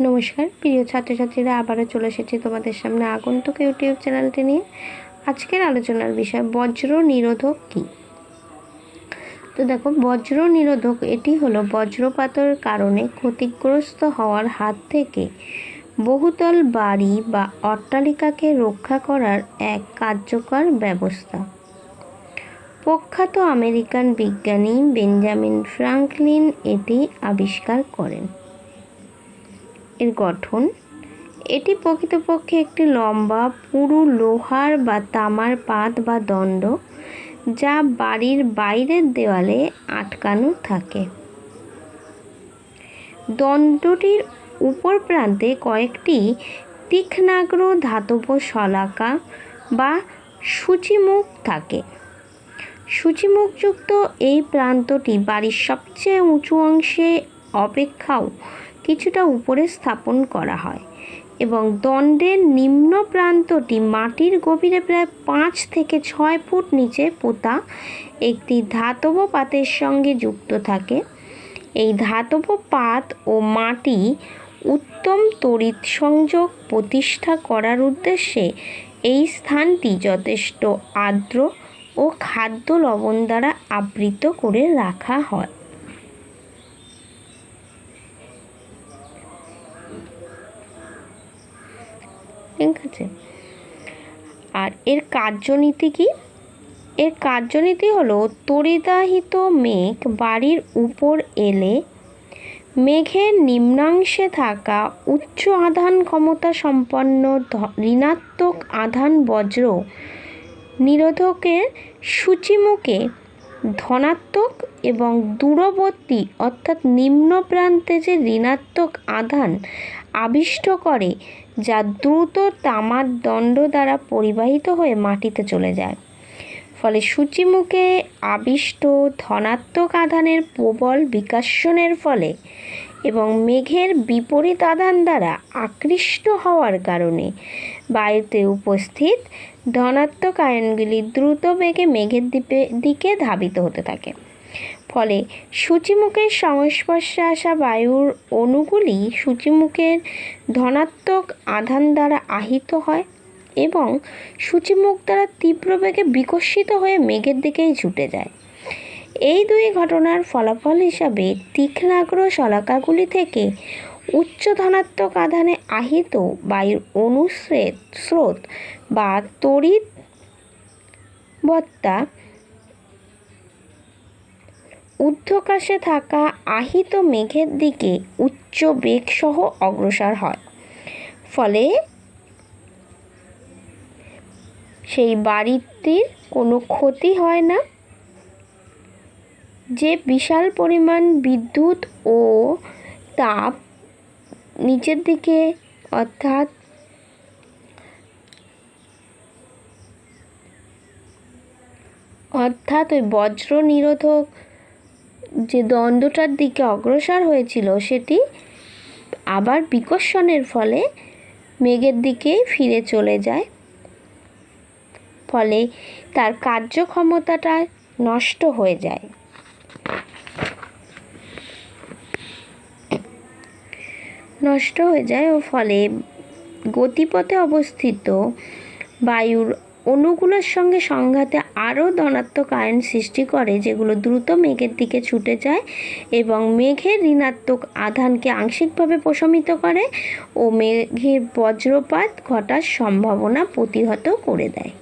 নমস্কার, প্রিয় ছাত্রছাত্রীরা, আবারও চলে এসেছি তোমাদের সামনে আগন্তুক ইউটিউব চ্যানেলটি নিয়ে। আজকের আলোচনার বিষয়, বজ্র নিরোধক কী? তো দেখো, বজ্র নিরোধক এটি হলো বজ্রপাতের কারণে ক্ষতিগ্রস্ত হওয়ার হাত থেকে বহুতল বাড়ি বা অট্টালিকাকে রক্ষা করার এক কার্যকর ব্যবস্থা। প্রখ্যাত আমেরিকান বিজ্ঞানী বেঞ্জামিন ফ্রাঙ্কলিন এটি আবিষ্কার করেন। এর গঠন। এটি প্রকৃতপক্ষে একটি লম্বা, পুরু লোহার বা তামার পাত বা দণ্ড, যা বাড়ির বাইরের দেওয়ালে আটকানো থাকে। দণ্ডটির উপর প্রান্তে কয়েকটি তীক্ষ্ণাগ্র ধাতব শলাকা বা সূচিমুখ থাকে। সূচিমুখযুক্ত এই প্রান্তটি বাড়ির সবচেয়ে উঁচু অংশে অপেক্ষাও কিছুটা উপরে স্থাপন করা হয় এবং দণ্ডের নিম্ন প্রান্তটি মাটির গভীরে প্রায় পাঁচ থেকে ছয় ফুট নিচে পোতা একটি ধাতব পাতের সঙ্গে যুক্ত থাকে। এই ধাতব পাত ও মাটি উত্তম তড়িৎ সংযোগ প্রতিষ্ঠা করার উদ্দেশ্যে এই স্থানটি যথেষ্ট আর্দ্র ও খাদ্য লবণ দ্বারা আবৃত করে রাখা হয়। ঠিক আছে? আর এর কার্যনীতি কি? এর কার্যনীতি হলো তরিদাহিত মেঘ বাড়ির উপর এলে মেঘের নিম্নাংশে থাকা উচ্চ আধান ক্ষমতা সম্পন্ন ঋণাত্মক আধান বজ্র নিরোধকের সূচিমুখে ধনাত্মক এবং দূরবর্তী অর্থাৎ নিম্ন প্রান্তে যে ঋণাত্মক আধান আবিষ্ট করে যা দ্রুত তামার দণ্ড দ্বারা পরিবাহিত হয়ে মাটিতে চলে যায়। ফলে সূচিমুখে আবিষ্ট ধনাত্মক আধানের প্রবল বিকাশনের ফলে এবং মেঘের বিপরীত আধান দ্বারা আকৃষ্ট হওয়ার কারণে বায়ুতে উপস্থিত ধনাত্মক আয়নগুলি দ্রুত বেগে মেঘের দিকে ধাবিত হতে থাকে। ফলে সূচিমুখের সংস্পর্শে আসা বায়ুর অণুগুলি সূচিমুখের ধনাত্মক আধান দ্বারা আহিত হয় এবং সূচিমুখ দ্বারা তীব্র বেগে বিকশিত হয়ে মেঘের দিকেই ছুটে যায়। এই দুই ঘটনার ফলাফল হিসাবে তীক্ষ্ণাগ্র শলাকাগুলি থেকে উচ্চ ধনাত্মক আধানে আহিত বায়ুর অনুস্রেত স্রোত বা তড়িৎ বত্তা ঊর্ধ্বকাশে থাকা আহিত মেঘের দিকে উচ্চ বেগ সহ অগ্রসর হয়। ফলে সেই বাড়িটির কোনো ক্ষতি হয় না। যে বিশাল পরিমাণ বিদ্যুৎ ও তাপ নিচের দিকে, অর্থাৎ অর্থাৎ ওই বজ্র নিরোধক যে দ্বন্দ্বটার দিকে অগ্রসর হয়েছিল সেটি আবার বিকর্ষণের ফলে মেঘের দিকে ফিরে চলে যায়। ফলে তার কার্যক্ষমতাটা নষ্ট হয়ে যায়। নষ্ট হয়ে যায় ও ফলে গতিপথে অবস্থিত বায়ুর অণুগুলোর সঙ্গে সংঘাতে আরও ধনাত্মক আয়ন সৃষ্টি করে যেগুলো দ্রুত মেঘের দিকে ছুটে যায় এবং মেঘের ঋণাত্মক আধানকে আংশিকভাবে প্রশমিত করে ও মেঘের বজ্রপাত ঘটার সম্ভাবনা প্রতিহত করে দেয়।